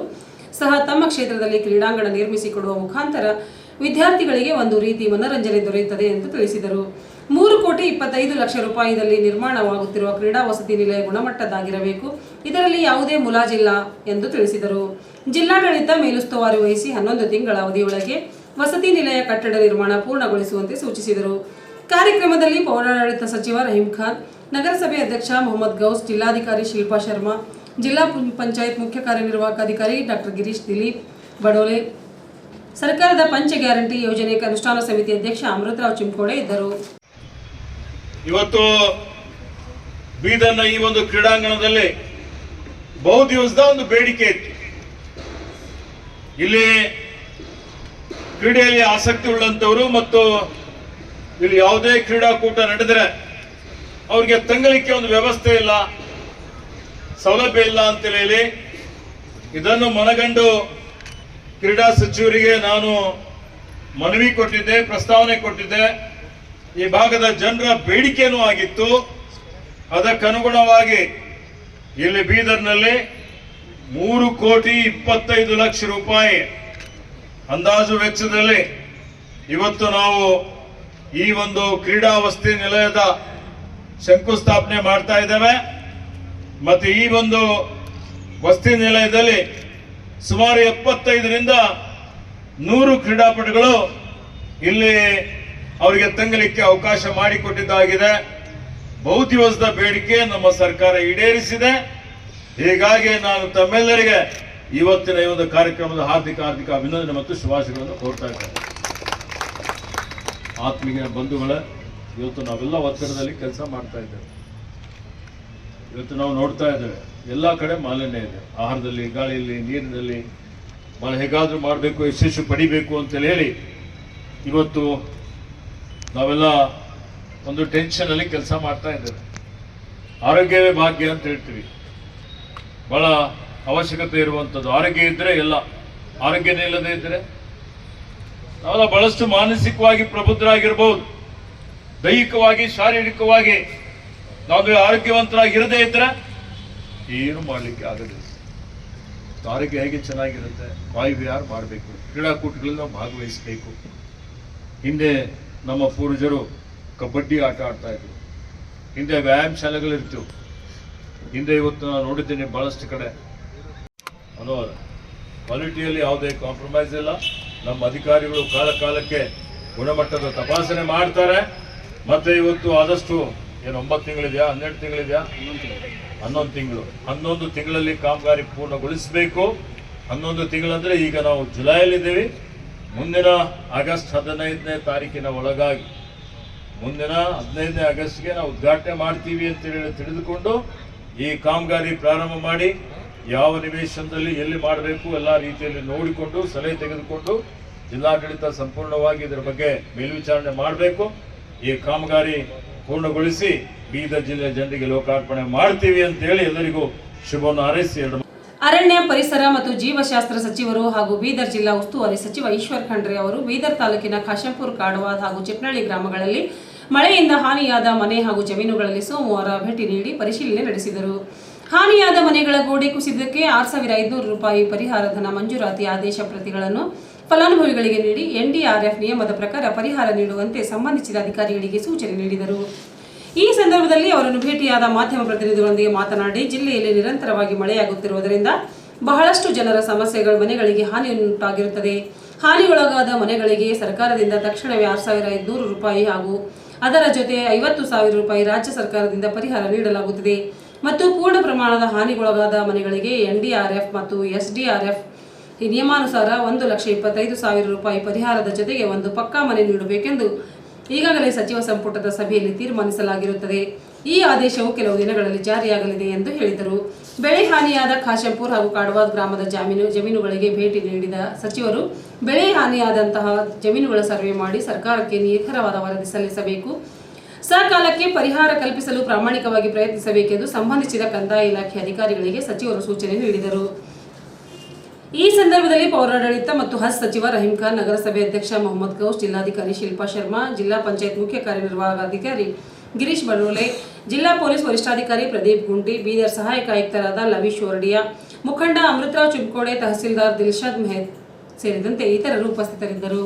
ಸಹ ತಮ್ಮ ಕ್ಷೇತ್ರದಲ್ಲಿ ಕ್ರೀಡಾಂಗಣ ನಿರ್ಮಿಸಿಕೊಡುವ ಮುಖಾಂತರ ವಿದ್ಯಾರ್ಥಿಗಳಿಗೆ ಒಂದು ರೀತಿ ಮನರಂಜನೆ ದೊರೆಯುತ್ತದೆ ಎಂದು ತಿಳಿಸಿದರು. ಮೂರು ಕೋಟಿ ಇಪ್ಪತ್ತೈದು ಲಕ್ಷ ರೂಪಾಯಿದಲ್ಲಿ ನಿರ್ಮಾಣವಾಗುತ್ತಿರುವ ಕ್ರೀಡಾ ವಸತಿ ನಿಲಯ ಗುಣಮಟ್ಟದ್ದಾಗಿರಬೇಕು. ಇದರಲ್ಲಿ ಯಾವುದೇ ಮುಲಾಜಿಲ್ಲ ಎಂದು ತಿಳಿಸಿದರು. ಜಿಲ್ಲಾಡಳಿತ ಮೇಲುಸ್ತುವಾರಿ ವಹಿಸಿ ಹನ್ನೊಂದು ತಿಂಗಳ ಅವಧಿಯೊಳಗೆ ವಸತಿ ನಿಲಯ ಕಟ್ಟಡ ನಿರ್ಮಾಣ ಪೂರ್ಣಗೊಳಿಸುವಂತೆ ಸೂಚಿಸಿದರು. ಕಾರ್ಯಕ್ರಮದಲ್ಲಿ ಪೌರಾಡಳಿತ ಸಚಿವ ರಹೀಂ ಖಾನ್ ನಗರಸಭೆ ಅಧ್ಯಕ್ಷ ಮೊಹಮ್ಮದ್ ಗೌಸ್, ಜಿಲ್ಲಾಧಿಕಾರಿ ಶಿಲ್ಪಾ ಶರ್ಮಾ, ಜಿಲ್ಲಾ ಪಂಚಾಯತ್ ಮುಖ್ಯ ಕಾರ್ಯನಿರ್ವಾಹಕ ಅಧಿಕಾರಿ ಡಾಕ್ಟರ್ ಗಿರೀಶ್ ದಿಲೀಪ್ ಬಡೋಲೆ, ಸರ್ಕಾರದ ಪಂಚ ಗ್ಯಾರಂಟಿ ಯೋಜನೆ ಅನುಷ್ಠಾನ ಸಮಿತಿ ಅಧ್ಯಕ್ಷ ಅಮೃತರಾವ್ ಚಿಂಕೋಡೆ ಇದ್ದರು. ಇವತ್ತು ಬೀದರ್ನ ಈ ಒಂದು ಕ್ರೀಡಾಂಗಣದಲ್ಲಿ ಬಹು ದಿವಸದ ಒಂದು ಬೇಡಿಕೆ ಇತ್ತು. ಇಲ್ಲಿ ಕ್ರೀಡೆಯಲ್ಲಿ ಆಸಕ್ತಿ ಉಳ್ಳಂತವರು ಮತ್ತು ಇಲ್ಲಿ ಯಾವುದೇ ಕ್ರೀಡಾಕೂಟ ನಡೆದರೆ ಅವ್ರಿಗೆ ತಂಗಲಿಕ್ಕೆ ಒಂದು ವ್ಯವಸ್ಥೆ ಇಲ್ಲ, ಸೌಲಭ್ಯ ಇಲ್ಲ ಅಂತ ಹೇಳಿ ಇದನ್ನು ಮನಗಂಡು ಕ್ರೀಡಾ ಸಚಿವರಿಗೆ ನಾನು ಮನವಿ ಕೊಟ್ಟಿದ್ದೆ, ಪ್ರಸ್ತಾವನೆ ಕೊಟ್ಟಿದ್ದೆ. ಈ ಭಾಗದ ಜನರ ಬೇಡಿಕೆನೂ ಆಗಿತ್ತು. ಅದಕ್ಕನುಗುಣವಾಗಿ ಇಲ್ಲಿ ಬೀದರ್ನಲ್ಲಿ ಮೂರು ಕೋಟಿ ಇಪ್ಪತ್ತೈದು ಲಕ್ಷ ರೂಪಾಯಿ ಅಂದಾಜು ವೆಚ್ಚದಲ್ಲಿ ಇವತ್ತು ನಾವು ಈ ಒಂದು ಕ್ರೀಡಾ ವಸ್ತಿ ನಿಲಯದ ಶಂಕುಸ್ಥಾಪನೆ ಮಾಡ್ತಾ ಇದ್ದೇವೆ. ಮತ್ತು ಈ ಒಂದು ವಸ್ತಿ ನಿಲಯದಲ್ಲಿ ಸುಮಾರು ಎಪ್ಪತ್ತೈದರಿಂದ ನೂರು ಕ್ರೀಡಾಪಟುಗಳು ಇಲ್ಲಿ ಅವರಿಗೆ ತಂಗಲಿಕ್ಕೆ ಅವಕಾಶ ಮಾಡಿಕೊಟ್ಟಿದ್ದಾಗಿದೆ. ಬಹು ದಿವಸದ ಬೇಡಿಕೆ ನಮ್ಮ ಸರ್ಕಾರ ಈಡೇರಿಸಿದೆ. ಹೀಗಾಗಿ ನಾನು ತಮ್ಮೆಲ್ಲರಿಗೆ ಇವತ್ತಿನ ಈ ಒಂದು ಕಾರ್ಯಕ್ರಮದ ಹಾರ್ದಿಕ ಹಾರ್ದಿಕ ಅಭಿನಂದನೆ ಮತ್ತು ಶುಭಾಶಯಗಳನ್ನು ಕೋರ್ತಾ ಇದ್ದೇನೆ. ಆತ್ಮೀಯ ಬಂಧುಗಳ ಇವತ್ತು ನಾವೆಲ್ಲ ಒತ್ತಡದಲ್ಲಿ ಕೆಲಸ ಮಾಡ್ತಾ ಇದ್ದೇವೆ. ಇವತ್ತು ನಾವು ನೋಡ್ತಾ ಇದ್ದೇವೆ, ಎಲ್ಲ ಕಡೆ ಮಾಲಿನ್ಯ ಇದೆ. ಆಹಾರದಲ್ಲಿ, ಗಾಳಿಯಲ್ಲಿ, ನೀರಿನಲ್ಲಿ ಭಾಳ ಹೇಗಾದರೂ ಮಾಡಬೇಕು ಯಶಸ್ಸು ಪಡಿಬೇಕು ಅಂತೇಳಿ ಹೇಳಿ, ಇವತ್ತು ನಾವೆಲ್ಲ ಒಂದು ಟೆನ್ಷನ್ ಅಲ್ಲಿ ಕೆಲಸ ಮಾಡ್ತಾ ಇದ್ದೇವೆ. ಆರೋಗ್ಯವೇ ಭಾಗ್ಯ ಅಂತ ಹೇಳ್ತೀವಿ. ಬಹಳ ಅವಶ್ಯಕತೆ ಇರುವಂಥದ್ದು ಆರೋಗ್ಯ ಇದ್ರೆ ಎಲ್ಲ, ಆರೋಗ್ಯನೇ ಇಲ್ಲದೆ ಇದ್ರೆ ನಾವೆಲ್ಲ ಬಹಳಷ್ಟು ಮಾನಸಿಕವಾಗಿ ಪ್ರಬುದ್ಧರಾಗಿರ್ಬೋದು. ದೈಹಿಕವಾಗಿ, ಶಾರೀರಿಕವಾಗಿ ನಾವು ಆರೋಗ್ಯವಂತರಾಗಿರದೇ ಇದ್ರೆ ಏನು ಮಾಡಲಿಕ್ಕೆ ಆಗದಿಲ್ಲ. ಆರೋಗ್ಯ ಹೇಗೆ ಚೆನ್ನಾಗಿರುತ್ತೆ, ವಾಯು ವಿಹಾರ ಮಾಡಬೇಕು, ಕ್ರೀಡಾಕೂಟಗಳಲ್ಲಿ ಭಾಗವಹಿಸಬೇಕು. ಹಿಂದೆ ನಮ್ಮ ಪೂರ್ವಜರು ಕಬಡ್ಡಿ ಆಟ ಆಡ್ತಾ ಇದ್ರು. ಹಿಂದೆ ವ್ಯಾಯಾಮ ಶಾಲೆಗಳಿರ್ತಿವು. ಹಿಂದೆ ಇವತ್ತು ನಾನು ನೋಡಿದ್ದೀನಿ ಬಹಳಷ್ಟು ಕಡೆ. ಅನುವಾದ ಕ್ವಾಲಿಟಿಯಲ್ಲಿ ಯಾವುದೇ ಕಾಂಪ್ರಮೈಸ್ ಇಲ್ಲ. ನಮ್ಮ ಅಧಿಕಾರಿಗಳು ಕಾಲ ಕಾಲಕ್ಕೆ ಗುಣಮಟ್ಟದ ತಪಾಸಣೆ ಮಾಡ್ತಾರೆ. ಮತ್ತೆ ಇವತ್ತು ಆದಷ್ಟು ಏನು ಒಂಬತ್ತು ತಿಂಗಳಿದೆಯಾ, ಹನ್ನೆರಡು ತಿಂಗಳಿದೆಯಾ? ಹನ್ನೊಂದು ತಿಂಗಳು. ಹನ್ನೊಂದು ತಿಂಗಳಲ್ಲಿ ಕಾಮಗಾರಿ ಪೂರ್ಣಗೊಳಿಸಬೇಕು. ಹನ್ನೊಂದು ತಿಂಗಳಂದ್ರೆ ಈಗ ನಾವು ಜುಲೈಯಲ್ಲಿದ್ದೀವಿ. ಮುಂದಿನ ಆಗಸ್ಟ್ ಹದಿನೈದನೇ ತಾರೀಕಿನ ಒಳಗಾಗಿ ಮುಂದಿನ ಹದಿನೈದನೇ ಆಗಸ್ಟ್ಗೆ ನಾವು ಉದ್ಘಾಟನೆ ಮಾಡ್ತೀವಿ ಅಂತ ಹೇಳಿ ತಿಳಿದುಕೊಂಡು ಈ ಕಾಮಗಾರಿ ಪ್ರಾರಂಭ ಮಾಡಿ ಯಾವ ನಿವೇಶನದಲ್ಲಿ ಎಲ್ಲಿ ಮಾಡಬೇಕು ಎಲ್ಲ ರೀತಿಯಲ್ಲಿ ನೋಡಿಕೊಂಡು ಸಲಹೆ ತೆಗೆದುಕೊಂಡು ಜಿಲ್ಲಾಡಳಿತ ಸಂಪೂರ್ಣವಾಗಿ ಇದರ ಬಗ್ಗೆ ಮೇಲ್ವಿಚಾರಣೆ ಮಾಡಬೇಕು. ಈ ಕಾಮಗಾರಿ ಪೂರ್ಣಗೊಳಿಸಿ ಬೀದರ್ ಜಿಲ್ಲೆಯ ಜನರಿಗೆ ಲೋಕಾರ್ಪಣೆ ಮಾಡ್ತೀವಿ ಅಂತ ಹೇಳಿ ಎಲ್ಲರಿಗೂ ಶುಭವನ್ನು ಹಾರೈಸಿ ಅರಣ್ಯ ಪರಿಸರ ಮತ್ತು ಜೀವಶಾಸ್ತ್ರ ಸಚಿವರು ಹಾಗೂ ಬೀದರ್ ಜಿಲ್ಲಾ ಉಸ್ತುವಾರಿ ಸಚಿವ ಈಶ್ವರ್ ಖಂಡ್ರೆ ಅವರು ಬೀದರ್ ತಾಲೂಕಿನ ಖಾಶಂಪುರ್ ಕಾಡವಾದ್ ಹಾಗೂ ಚಿಪ್ನಳ್ಳಿ ಗ್ರಾಮಗಳಲ್ಲಿ ಮಳೆಯಿಂದ ಹಾನಿಯಾದ ಮನೆ ಹಾಗೂ ಜಮೀನುಗಳಲ್ಲಿ ಸೋಮವಾರ ಭೇಟಿ ನೀಡಿ ಪರಿಶೀಲನೆ ನಡೆಸಿದರು. ಹಾನಿಯಾದ ಮನೆಗಳ ಗೋಡೆ ಕುಸಿದಕ್ಕೆ ಆರು ಸಾವಿರ ಐದುನೂರು ರೂಪಾಯಿ ಪರಿಹಾರ ಧನ ಮಂಜೂರಾತಿ ಆದೇಶ ಪ್ರತಿಗಳನ್ನು ಫಲಾನುಭವಿಗಳಿಗೆ ನೀಡಿ ಎನ್ಡಿಆರ್ಎಫ್ ನಿಯಮದ ಪ್ರಕಾರ ಪರಿಹಾರ ನೀಡುವಂತೆ ಸಂಬಂಧಿಸಿದ ಅಧಿಕಾರಿಗಳಿಗೆ ಸೂಚನೆ ನೀಡಿದರು. ಈ ಸಂದರ್ಭದಲ್ಲಿ ಅವರನ್ನು ಭೇಟಿಯಾದ ಮಾಧ್ಯಮ ಪ್ರತಿನಿಧಿಗಳೊಂದಿಗೆ ಮಾತನಾಡಿ, ಜಿಲ್ಲೆಯಲ್ಲಿ ನಿರಂತರವಾಗಿ ಮಳೆಯಾಗುತ್ತಿರುವುದರಿಂದ ಬಹಳಷ್ಟು ಜನರ ಸಮಸ್ಯೆಗಳು ಮನೆಗಳಿಗೆ ಹಾನಿಯುಂಟಾಗಿರುತ್ತದೆ. ಹಾನಿಗೊಳಗಾದ ಮನೆಗಳಿಗೆ ಸರ್ಕಾರದಿಂದ ತಕ್ಷಣವೇ ಆರು ಸಾವಿರ ಐದುನೂರು ರೂಪಾಯಿ ಹಾಗೂ ಅದರ ಜೊತೆ ಐವತ್ತು ಸಾವಿರ ರೂಪಾಯಿ ರಾಜ್ಯ ಸರ್ಕಾರದಿಂದ ಪರಿಹಾರ ನೀಡಲಾಗುತ್ತಿದೆ. ಮತ್ತು ಪೂರ್ಣ ಪ್ರಮಾಣದ ಹಾನಿಗೊಳಗಾದ ಮನೆಗಳಿಗೆ ಎನ್ಡಿಆರ್ಎಫ್ ಮತ್ತು ಎಸ್ಡಿಆರ್ಎಫ್ ಈ ನಿಯಮಾನುಸಾರ ಒಂದು ಲಕ್ಷ ಇಪ್ಪತ್ತೈದು ಸಾವಿರ ರೂಪಾಯಿ ಪರಿಹಾರದ ಜೊತೆಗೆ ಒಂದು ಪಕ್ಕಾ ಮನೆ ನೀಡಬೇಕೆಂದು ಈಗಾಗಲೇ ಸಚಿವ ಸಂಪುಟದ ಸಭೆಯಲ್ಲಿ ತೀರ್ಮಾನಿಸಲಾಗಿರುತ್ತದೆ. ಈ ಆದೇಶವು ಕೆಲವು ದಿನಗಳಲ್ಲಿ ಜಾರಿಯಾಗಲಿದೆ ಎಂದು ಹೇಳಿದರು. ಬೆಳೆ ಹಾನಿಯಾದ ಖಾಶಂಪುರ್ ಹಾಗೂ ಕಾಡ್ವಾದ್ ಗ್ರಾಮದ ಜಮೀನು ಜಮೀನುಗಳಿಗೆ ಭೇಟಿ ನೀಡಿದ ಸಚಿವರು, ಬೆಳೆ ಹಾನಿಯಾದಂತಹ ಜಮೀನುಗಳ ಸರ್ವೆ ಮಾಡಿ ಸರ್ಕಾರಕ್ಕೆ ನಿಖರವಾದ ವರದಿ ಸಲ್ಲಿಸಬೇಕು. ಸಕಾಲಕ್ಕೆ ಪರಿಹಾರ ಕಲ್ಪಿಸಲು ಪ್ರಾಮಾಣಿಕವಾಗಿ ಪ್ರಯತ್ನಿಸಬೇಕೆಂದು ಸಂಬಂಧಿಸಿದ ಕಂದಾಯ ಇಲಾಖೆ ಅಧಿಕಾರಿಗಳಿಗೆ ಸಚಿವರು ಸೂಚನೆ ನೀಡಿದರು. ಈ ಸಂದರ್ಭದಲ್ಲಿ ಪೌರಾಡಳಿತ ಮತ್ತು ಹಜ್ ಸಚಿವ ರಹೀಂ ಖಾನ್ ನಗರಸಭೆ ಅಧ್ಯಕ್ಷ ಮೊಹಮ್ಮದ್ ಗೌಸ್, ಜಿಲ್ಲಾಧಿಕಾರಿ ಶಿಲ್ಪಾ ಶರ್ಮಾ, ಜಿಲ್ಲಾ ಪಂಚಾಯತ್ ಮುಖ್ಯ ಕಾರ್ಯನಿರ್ವಾಹಕಾಧಿಕಾರಿ ಗಿರೀಶ್ ಬರೋಲೆ ಜಿಲ್ಲಾ ಪೊಲೀಸ್ ವರಿಷ್ಠಾಧಿಕಾರಿ ಪ್ರದೀಪ್ ಗುಂಟಿ ಬೀದರ್ ಸಹಾಯಕ ಆಯುಕ್ತರಾದ ಲವೀಶ್ ವರ್ಡಿಯಾ, ಮುಖಂಡ ಅಮೃತರಾವ್ ಚುಂಕೋಡೆ, ತಹಸೀಲ್ದಾರ್ ದಿಲ್ಶಾದ್ ಮೆಹದ್ ಸೇರಿದಂತೆ ಇತರರು ಉಪಸ್ಥಿತರಿದ್ದರು.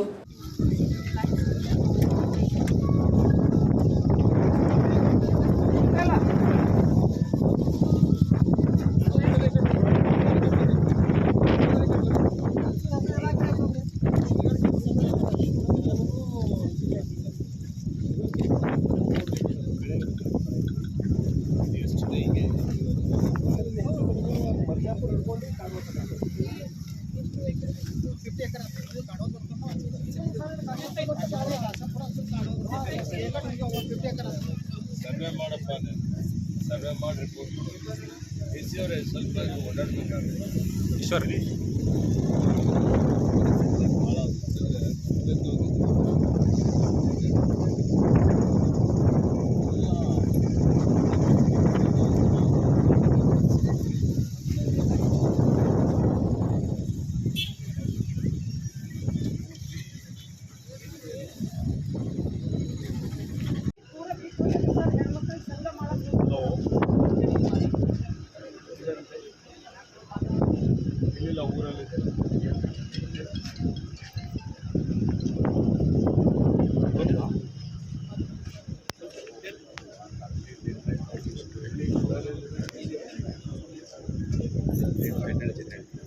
Все, рвись. ചെയ്തിട്ടുണ്ട്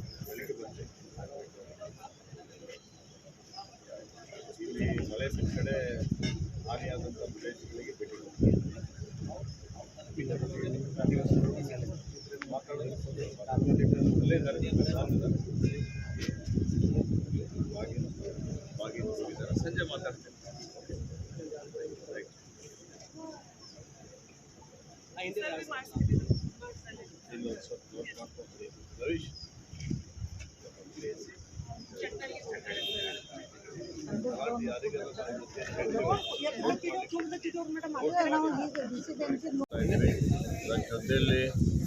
ನನ್ನ ಜೊತೆಯಲ್ಲಿ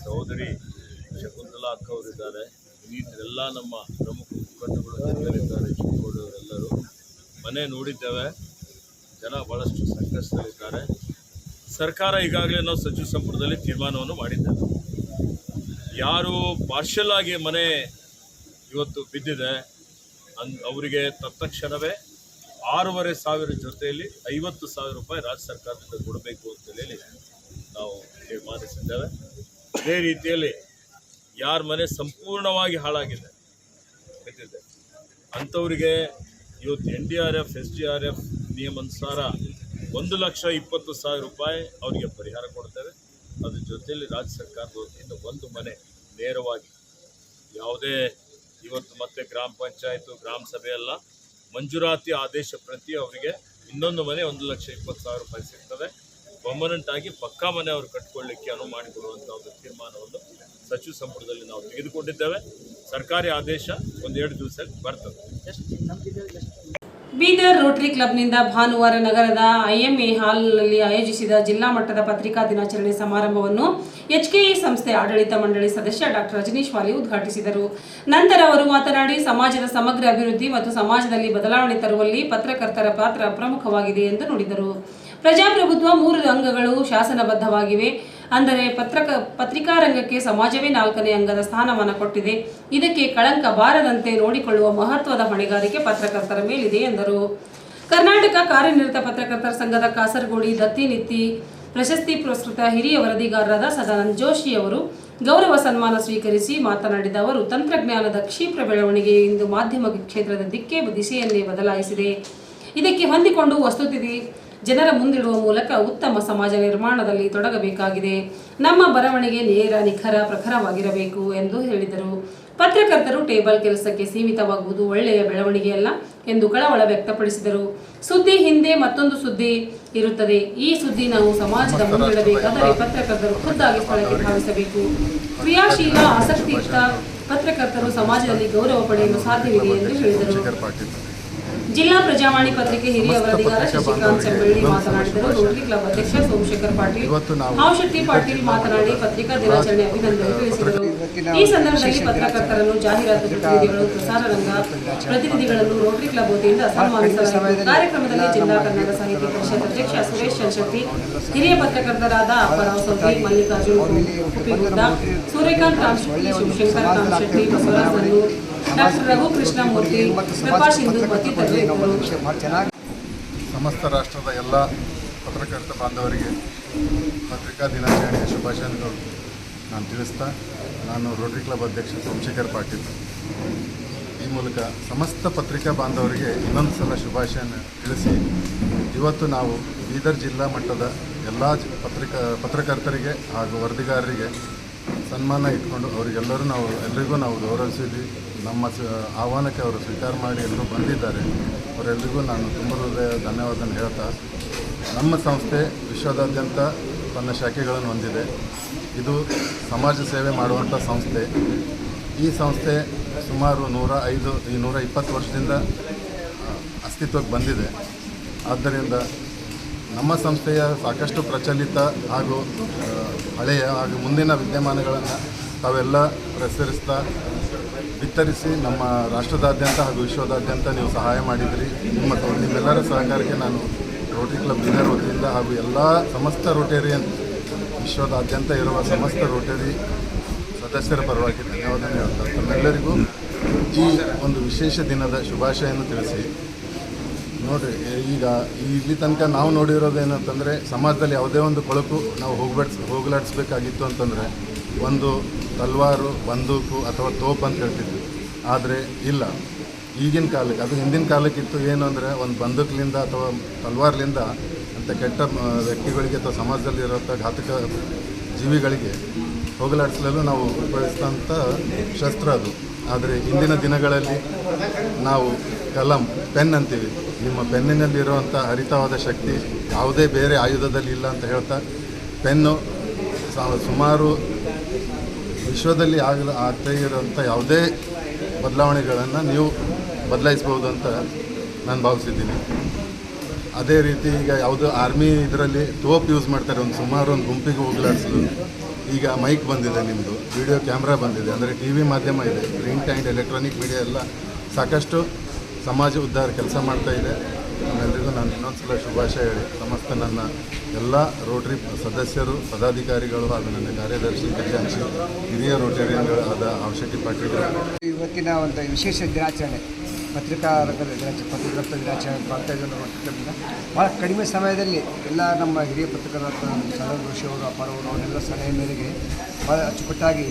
ಸಹೋದರಿ ಶಕುಂತಲಾ ಅಕ್ಕ ಅವರಿದ್ದಾರೆ. ಇನ್ನಿತರೆಲ್ಲ ನಮ್ಮ ಪ್ರಮುಖ ಮುಖಂಡಗಳು ಜನರಿದ್ದಾರೆ ಚಿಕ್ಕೋಡವರೆಲ್ಲರೂ ಮನೆ ನೋಡಿದ್ದೇವೆ. ಜನ ಭಾಳಷ್ಟು ಸಂಕಷ್ಟದಲ್ಲಿದ್ದಾರೆ. ಸರ್ಕಾರ ಈಗಾಗಲೇ ನಾವು ಸಚಿವ ಸಂಪುಟದಲ್ಲಿ ತೀರ್ಮಾನವನ್ನು ಮಾಡಿದ್ದೇವೆ. ಯಾರು ಪಾರ್ಷಲ್ ಆಗಿ ಮನೆ ಇವತ್ತು ಬಿದ್ದಿದೆ, ಅನ್, ಅವರಿಗೆ ತತ್ಕ್ಷಣವೇ ಆರೂವರೆ ಸಾವಿರ ಜೊತೆಯಲ್ಲಿ ಐವತ್ತು ಸಾವಿರ ರೂಪಾಯಿ ರಾಜ್ಯ ಸರ್ಕಾರದಿಂದ ಕೊಡಬೇಕು ಅಂತ ಹೇಳಿ ನಾವು ತೀರ್ಮಾನಿಸಿದ್ದೇವೆ. ಅದೇ ರೀತಿಯಲ್ಲಿ ಯಾರ ಮನೆ ಸಂಪೂರ್ಣವಾಗಿ ಹಾಳಾಗಿದೆ, ಬಿದ್ದಿದೆ, ಅಂಥವರಿಗೆ ಇವತ್ತು N D R F, S D R F ನಿಯಮಾನುಸಾರ ಒಂದು ಲಕ್ಷ ಇಪ್ಪತ್ತು ಸಾವಿರ ರೂಪಾಯಿ ಅವರಿಗೆ ಪರಿಹಾರ ಕೊಡ್ತೇವೆ. ಅದ್ರ ಜೊತೆಯಲ್ಲಿ ರಾಜ್ಯ ಸರ್ಕಾರದ ವತಿಯಿಂದ ಒಂದು ಮನೆ ನೇರವಾಗಿ ಯಾವುದೇ ಇವತ್ತು ಮತ್ತೆ ಗ್ರಾಮ ಪಂಚಾಯತ್, ಗ್ರಾಮ ಸಭೆ ಅಲ್ಲ, ಮಂಜೂರಾತಿ ಆದೇಶ ಪ್ರತಿ ಅವರಿಗೆ ಇನ್ನೊಂದು ಮನೆ ಒಂದು ಲಕ್ಷ ಇಪ್ಪತ್ತು ಸಾವಿರ ರೂಪಾಯಿ ಸಿಗ್ತದೆ. ಪರ್ಮನೆಂಟ್ ಆಗಿ ಪಕ್ಕಾ ಮನೆ ಅವರು ಕಟ್ಕೊಳ್ಳಿಕ್ಕೆ ಅನುವು ಮಾಡಿಕೊಡುವಂಥ ಒಂದು ತೀರ್ಮಾನವನ್ನು ಸಚಿವ ಸಂಪುಟದಲ್ಲಿ ನಾವು ತೆಗೆದುಕೊಂಡಿದ್ದೇವೆ. ಸರ್ಕಾರಿ ಆದೇಶ ಒಂದೆರಡು ದಿವಸದಲ್ಲಿ ಬರ್ತದೆ. ಬೀದರ್ ರೋಟರಿ ಕ್ಲಬ್ನಿಂದ ಭಾನುವಾರ ನಗರದ ಐಎಂಎ ಹಾಲ್ನಲ್ಲಿ ಆಯೋಜಿಸಿದ ಜಿಲ್ಲಾ ಮಟ್ಟದ ಪತ್ರಿಕಾ ದಿನಾಚರಣೆ ಸಮಾರಂಭವನ್ನು ಎಚ್ಕೆಇ ಸಂಸ್ಥೆ ಆಡಳಿತ ಮಂಡಳಿ ಸದಸ್ಯ ಡಾಕ್ಟರ್ ರಜನೀಶ್ ವಾಲಿ ಉದ್ಘಾಟಿಸಿದರು. ನಂತರ ಅವರು ಮಾತನಾಡಿ, ಸಮಾಜದ ಸಮಗ್ರ ಅಭಿವೃದ್ಧಿ ಮತ್ತು ಸಮಾಜದಲ್ಲಿ ಬದಲಾವಣೆ ತರುವಲ್ಲಿ ಪತ್ರಕರ್ತರ ಪಾತ್ರ ಪ್ರಮುಖವಾಗಿದೆ ಎಂದು ನುಡಿದರು. ಪ್ರಜಾಪ್ರಭುತ್ವ ಮೂರು ಅಂಗಗಳು ಶಾಸನಬದ್ಧವಾಗಿವೆ. ಅಂದರೆ ಪತ್ರಕ ಪತ್ರಿಕಾ ರಂಗಕ್ಕೆ ಸಮಾಜವೇ ನಾಲ್ಕನೇ ಅಂಗದ ಸ್ಥಾನಮಾನ ಕೊಟ್ಟಿದೆ. ಇದಕ್ಕೆ ಕಳಂಕ ಬಾರದಂತೆ ನೋಡಿಕೊಳ್ಳುವ ಮಹತ್ವದ ಹೊಣೆಗಾರಿಕೆ ಪತ್ರಕರ್ತರ ಮೇಲಿದೆ, ಎಂದರು. ಕರ್ನಾಟಕ ಕಾರ್ಯನಿರತ ಪತ್ರಕರ್ತರ ಸಂಘದ ಕಾಸರಗೋಡಿ ದತ್ತಿ ನಿತ್ತಿ ಪ್ರಶಸ್ತಿ ಪುರಸ್ಕೃತ ಹಿರಿಯ ವರದಿಗಾರರಾದ ಸದಾನಂದ ಜೋಶಿ ಅವರು ಗೌರವ ಸನ್ಮಾನ ಸ್ವೀಕರಿಸಿ ಮಾತನಾಡಿದ ಅವರು, ತಂತ್ರಜ್ಞಾನದ ಕ್ಷಿಪ್ರ ಬೆಳವಣಿಗೆ ಇಂದು ಮಾಧ್ಯಮ ಕ್ಷೇತ್ರದ ದಿಕ್ಕೇ ದಿಶೆಯನ್ನೇ ಬದಲಾಯಿಸಿದೆ. ಇದಕ್ಕೆ ಹೊಂದಿಕೊಂಡು ವಸ್ತುತಿಥಿ ಜನರ ಮುಂದಿಡುವ ಮೂಲಕ ಉತ್ತಮ ಸಮಾಜ ನಿರ್ಮಾಣದಲ್ಲಿ ತೊಡಗಬೇಕಾಗಿದೆ. ನಮ್ಮ ಬರವಣಿಗೆ ನೇರ ನಿಖರ ಪ್ರಖರವಾಗಿರಬೇಕು ಎಂದು ಹೇಳಿದರು. ಪತ್ರಕರ್ತರು ಟೇಬಲ್ ಕೆಲಸಕ್ಕೆ ಸೀಮಿತವಾಗುವುದು ಒಳ್ಳೆಯ ಬೆಳವಣಿಗೆಯಲ್ಲ ಎಂದು ಕಳವಳ ವ್ಯಕ್ತಪಡಿಸಿದರು. ಸುದ್ದಿ ಹಿಂದೆ ಮತ್ತೊಂದು ಸುದ್ದಿ ಇರುತ್ತದೆ. ಈ ಸುದ್ದಿ ನಾವು ಸಮಾಜದ ಮುಂದಿಡಬೇಕಾದರೆ ಪತ್ರಕರ್ತರು ಖುದ್ದಾಗಿ ಸ್ಥಳಕ್ಕೆ ಭಾವಿಸಬೇಕು ಕ್ರಿಯಾಶೀಲ ಆಸಕ್ತಿಯುತ ಪತ್ರಕರ್ತರು ಸಮಾಜದಲ್ಲಿ ಗೌರವ ಪಡೆಯಲು ಸಾಧ್ಯವಿದೆ ಎಂದು ಹೇಳಿದರು. ಜಿಲ್ಲಾ ಪ್ರಜಾವಾಣಿ ಪತ್ರಿಕೆ ಹಿರಿಯ ವರದಿಗಾರ ಶಶಿಕಾಂತ್ ಚೆಂಬಳ್ಳಿ ಮಾತನಾಡಿದರು. ರೋಟರಿ ಕ್ಲಬ್ ಅಧ್ಯಕ್ಷ ಸೋಮಶೇಖರ್ ಪಾಟೀಲ್ ಹಾವಶೆಟ್ಟಿ ಪಾಟೀಲ್ ಮಾತನಾಡಿ ಪತ್ರಿಕಾ ದಿನಾಚರಣೆ ಅಭಿನಂದನೆ ತಿಳಿಸಿದರು. ಈ ಸಂದರ್ಭದಲ್ಲಿ ಪತ್ರಕರ್ತರನ್ನು ಜಾಹೀರಾತು ಪ್ರತಿನಿಧಿಗಳು ಪ್ರಸಾರ ರಂಗ ಪ್ರತಿನಿಧಿಗಳನ್ನು ರೋಟರಿ ಕ್ಲಬ್ ವತಿಯಿಂದ ಸನ್ಮಾನಿಸಲಾಯಿತು. ಕಾರ್ಯಕ್ರಮದಲ್ಲಿ ಜಿಲ್ಲಾ ಕನ್ನಡ ಸಾಹಿತ್ಯ ಪರಿಷತ್ ಅಧ್ಯಕ್ಷ ಸುರೇಶ್ ಚಂದ್ರಶೆಟ್ಟಿ ಹಿರಿಯ ಪತ್ರಕರ್ತರಾದ ಅಪ್ಪರಾವ್ ಸೌತಿ ಮಲ್ಲಿಕಾರ್ಜುನ್ ಸೂರ್ಯಕಾಂತ್ ರಾಮಶೆಟ್ಟಿ ಶಿವಶಂಕರ್ ಕಾಮಶೆಟ್ಟಿ ಬಸವರಾಜ್ ಸಮಸ್ತ ರಾಷ್ಟ್ರದ ಎಲ್ಲ ಪತ್ರಕರ್ತ ಬಾಂಧವರಿಗೆ ಪತ್ರಿಕಾ ದಿನಾಚರಣೆಯ ಶುಭಾಶಯಗಳು. ನಾನು ತಿಳಿಸ್ತಾ ನಾನು ರೋಟರಿ ಕ್ಲಬ್ ಅಧ್ಯಕ್ಷ ಸೋಮಶೇಖರ್ ಪಾಟೀಲ್. ಈ ಮೂಲಕ ಸಮಸ್ತ ಪತ್ರಿಕಾ ಬಾಂಧವರಿಗೆ ಇನ್ನೊಂದು ಸಲ ಶುಭಾಶಯನ ತಿಳಿಸಿ ಇವತ್ತು ನಾವು ಬೀದರ್ ಜಿಲ್ಲಾ ಮಟ್ಟದ ಎಲ್ಲ ಪತ್ರಿಕಾ ಪತ್ರಕರ್ತರಿಗೆ ಹಾಗೂ ವರದಿಗಾರರಿಗೆ ಸನ್ಮಾನ ಇಟ್ಕೊಂಡು ಅವರಿಗೆಲ್ಲರೂ ನಾವು ಎಲ್ರಿಗೂ ನಾವು ಗೌರವಿಸಿದ್ವಿ. ನಮ್ಮ ಆಹ್ವಾನಕ್ಕೆ ಅವರು ಸ್ವೀಕಾರ ಮಾಡಿ ಎಲ್ಲರೂ ಬಂದಿದ್ದಾರೆ. ಅವರೆಲ್ಲರಿಗೂ ನಾನು ತುಂಬ ಹೃದಯ ಧನ್ಯವಾದ ಹೇಳ್ತಾ, ನಮ್ಮ ಸಂಸ್ಥೆ ವಿಶ್ವದಾದ್ಯಂತ ತನ್ನ ಶಾಖೆಗಳನ್ನು ಹೊಂದಿದೆ. ಇದು ಸಮಾಜ ಸೇವೆ ಮಾಡುವಂಥ ಸಂಸ್ಥೆ. ಈ ಸಂಸ್ಥೆ ಸುಮಾರು ನೂರ ಐದು, ಈ ನೂರ ಇಪ್ಪತ್ತು ವರ್ಷದಿಂದ ಅಸ್ತಿತ್ವಕ್ಕೆ ಬಂದಿದೆ. ಆದ್ದರಿಂದ ನಮ್ಮ ಸಂಸ್ಥೆಯ ಸಾಕಷ್ಟು ಪ್ರಚಲಿತ ಹಾಗೂ ಹಳೆಯ ಹಾಗೂ ಮುಂದಿನ ವಿದ್ಯಮಾನಗಳನ್ನು ತಾವೆಲ್ಲ ಪ್ರಸರಿಸ್ತಾ ವಿತರಿಸಿ ನಮ್ಮ ರಾಷ್ಟ್ರದಾದ್ಯಂತ ಹಾಗೂ ವಿಶ್ವದಾದ್ಯಂತ ನೀವು ಸಹಾಯ ಮಾಡಿದಿರಿ. ಮತ್ತು ನಿಮ್ಮೆಲ್ಲರ ಸಹಕಾರಕ್ಕೆ ನಾನು ರೋಟರಿ ಕ್ಲಬ್ ಬೀದರ್ ವತಿಯಿಂದ ಹಾಗೂ ಎಲ್ಲ ಸಮಸ್ತ ರೋಟೇರಿಯನ್ ವಿಶ್ವದಾದ್ಯಂತ ಇರುವ ಸಮಸ್ತ ರೋಟರಿ ಸದಸ್ಯರ ಪರವಾಗಿ ಧನ್ಯವಾದ ಹೇಳ್ತಾ ತಮ್ಮೆಲ್ಲರಿಗೂ ಈ ಒಂದು ವಿಶೇಷ ದಿನದ ಶುಭಾಶಯನ್ನು ತಿಳಿಸಿ. ನೋಡಿರಿ ಈಗ ಇಲ್ಲಿ ತನಕ ನಾವು ನೋಡಿರೋದು ಏನಂತಂದರೆ, ಸಮಾಜದಲ್ಲಿ ಯಾವುದೇ ಒಂದು ಕೊಳಕು ನಾವು ಹೋಗ್ಬಡ್ಸ್ ಹೋಗಲಾಡಿಸ್ಬೇಕಾಗಿತ್ತು ಅಂತಂದರೆ ಒಂದು ತಲ್ವಾರು, ಬಂದೂಕು ಅಥವಾ ತೋಪ್ ಅಂತ ಹೇಳ್ತಿದ್ವಿ. ಆದರೆ ಇಲ್ಲ. ಈಗಿನ ಕಾಲಕ್ಕೆ, ಅದು ಹಿಂದಿನ ಕಾಲಕ್ಕಿತ್ತು ಏನು ಅಂದರೆ ಒಂದು ಬಂದೂಕ್ಲಿಂದ ಅಥವಾ ತಲ್ವಾರ್ಲಿಂದ ಅಂತ ಕೆಟ್ಟ ವ್ಯಕ್ತಿಗಳಿಗೆ ಅಥವಾ ಸಮಾಜದಲ್ಲಿರೋಂಥ ಘಾತಕ ಜೀವಿಗಳಿಗೆ ಹೋಗಲಾಡಿಸಲು ನಾವು ಉಪಯೋಗಿಸಿದಂಥ ಶಸ್ತ್ರ ಅದು. ಆದರೆ ಇಂದಿನ ದಿನಗಳಲ್ಲಿ ನಾವು ಕಲಂ, ಪೆನ್ ಅಂತೀವಿ. ನಿಮ್ಮ ಪೆನ್ನಿನಲ್ಲಿರುವಂಥ ಹರಿತವಾದ ಶಕ್ತಿ ಯಾವುದೇ ಬೇರೆ ಆಯುಧದಲ್ಲಿ ಇಲ್ಲ ಅಂತ ಹೇಳ್ತಾ, ಪೆನ್ನು ಸುಮಾರು ವಿಶ್ವದಲ್ಲಿ ಆಗಲು ಆಗ್ತಾ ಇರೋಂಥ ಯಾವುದೇ ಬದಲಾವಣೆಗಳನ್ನು ನೀವು ಬದಲಾಯಿಸ್ಬೋದು ಅಂತ ನಾನು ಭಾವಿಸಿದ್ದೀನಿ. ಅದೇ ರೀತಿ ಈಗ ಯಾವುದೋ ಆರ್ಮಿ ಇದರಲ್ಲಿ ತೋಪ್ ಯೂಸ್ ಮಾಡ್ತಾರೆ, ಒಂದು ಸುಮಾರು ಒಂದು ಗುಂಪಿಗೆ ಹೋಗಲಾಡಿಸಲು. ಈಗ ಮೈಕ್ ಬಂದಿದೆ ನಿಮ್ಮದು ವಿಡಿಯೋ ಕ್ಯಾಮ್ರಾ ಬಂದಿದೆ, ಅಂದರೆ ಟಿ ವಿ ಮಾಧ್ಯಮ ಇದೆ, ಪ್ರಿಂಟ್ ಆ್ಯಂಡ್ ಎಲೆಕ್ಟ್ರಾನಿಕ್ ಮೀಡಿಯಾ ಎಲ್ಲ ಸಾಕಷ್ಟು ಸಮಾಜ ಉದ್ಧಾರ ಕೆಲಸ ಮಾಡ್ತಾ ಇದೆ. ನಮ್ಮೆಲ್ಲರಿಗೂ ನಾನು ಇನ್ನೊಂದ್ಸಲ ಶುಭಾಶಯ ಹೇಳಿ. ಸಮಸ್ತ ನನ್ನ ಎಲ್ಲ ರೋಟರಿ ಸದಸ್ಯರು, ಪದಾಧಿಕಾರಿಗಳು ಹಾಗೂ ನನ್ನ ಕಾರ್ಯದರ್ಶಿ ಖಜಾಂಶಿ ಹಿರಿಯ ರೋಟರಿಯನ್ಗಳಾದ ಅವಶ್ಯಕಿ ಪಾಟೀಲ್ ಇವತ್ತಿನ ಒಂದು ವಿಶೇಷ ದಿನಾಚರಣೆ ಪತ್ರಿಕಾ ರಂಗದ ದಿನಾಚರಣೆ ಪತ್ರಕರ್ತ ದಿನಾಚರಣೆ ಮಾಡ್ತಾ ಇದ್ದಾರೆ ಭಾಳ ಕಡಿಮೆ ಸಮಯದಲ್ಲಿ ಎಲ್ಲ ನಮ್ಮ ಹಿರಿಯ ಪತ್ರಕರ್ತ ಸದಾನಂದ ಋಷಿ ಅವರು ಅಪಾರವರು ಅವರೆಲ್ಲ ಸಲಹೆ ಮೇರೆಗೆ ಭಾಳ ಅಚ್ಚುಕಟ್ಟಾಗಿ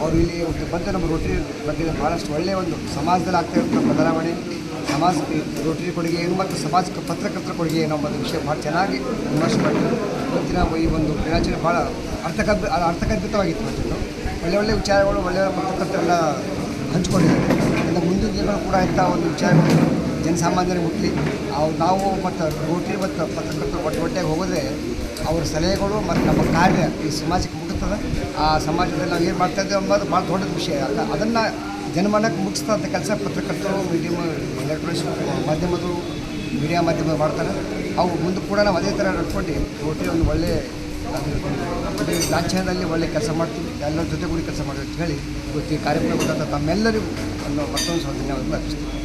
ಅವರು ಇಲ್ಲಿ ಬಂದು ನಮ್ಮ ರೋಟರಿ ಬಗ್ಗೆ ಭಾಳಷ್ಟು ಒಳ್ಳೆಯ ಒಂದು ಸಮಾಜದಲ್ಲಿ ಆಗ್ತಾ ಇರುವಂಥ ಬದಲಾವಣೆ ಸಮಾಜಕ್ಕೆ ರೋಟರಿ ಕೊಡುಗೆ, ಏನು ಮತ್ತು ಸಮಾಜ ಪತ್ರಕರ್ತರ ಕೊಡುಗೆ ಏನೋ ಒಂದು ವಿಷಯ ಭಾಳ ಚೆನ್ನಾಗಿ ವಿಮರ್ಶೆ ಮಾಡಿದ್ರು ಇವತ್ತಿನ ಈ ಒಂದು ದಿನಾಚರಣೆ ಭಾಳ ಅರ್ಥಕ ಅರ್ಥಕಲ್ಪಿತವಾಗಿತ್ತು ಇವತ್ತು ಒಳ್ಳೆ ಒಳ್ಳೆ ವಿಚಾರಗಳು ಒಳ್ಳೆಯ ಪತ್ರಕರ್ತರೆಲ್ಲ ಹಂಚ್ಕೊಂಡಿದ್ದಾರೆ. ಇನ್ನು ಮುಂದಿನ ದಿನಗಳು ಕೂಡ ಇಂಥ ಒಂದು ವಿಚಾರಗಳು ಜನಸಾಮಾನ್ಯರಿಗೆ ಮುಟ್ಲಿ ಅವ್ರು ನಾವು ಮತ್ತು ರೋಟರಿ ಮತ್ತು ಪತ್ರಕರ್ತರು ಒಟ್ಟು ಒಟ್ಟೆಗೆ ಹೋಗೋದ್ರೆ ಅವ್ರ ಸಲಹೆಗಳು ಮತ್ತು ನಮ್ಮ ಕಾರ್ಯ ಈ ಸಮಾಜಕ್ಕೆ ಮುಟ್ಟುತ್ತದೆ ಆ ಸಮಾಜದಲ್ಲಿ ನಾವು ಏನು ಮಾಡ್ತಾ ಇದ್ದೇವೆ ಅನ್ನೋದು ಭಾಳ ದೊಡ್ಡ ವಿಷಯ. ಅಲ್ಲ ಅದನ್ನು ಜನಮನಕ್ಕೆ ಮುಗಿಸ್ತಂಥ ಕೆಲಸ ಪತ್ರಕರ್ತರು ಮೀಡಿಯಮ್ ಎಲೆಕ್ಟ್ರಾನಿಕ್ಸ್ ಮಾಧ್ಯಮದವರು ಮೀಡಿಯಾ ಮಾಧ್ಯಮ ಮಾಡ್ತಾರೆ. ಅವು ಮುಂದೆ ಕೂಡ ನಾವು ಅದೇ ಥರ ನಡ್ಕೊಂಡು ರೋಟರಿ ಒಂದು ಒಳ್ಳೆ ಲಾಂಛನದಲ್ಲಿ ಒಳ್ಳೆ ಕೆಲಸ ಮಾಡ್ತೀವಿ, ಎಲ್ಲರ ಜೊತೆಗೂಡಿ ಕೆಲಸ ಮಾಡ್ತೀವಿ ಅಂತ ಹೇಳಿ ಇವತ್ತು ಈ ಕಾರ್ಯಕ್ರಮ ತಮ್ಮೆಲ್ಲರಿಗೂ ಒಂದು ಮತ್ತೊಂದು ಸಹ ಧನ್ಯವಾದ ಅರ್ಪಿಸ್ತೀನಿ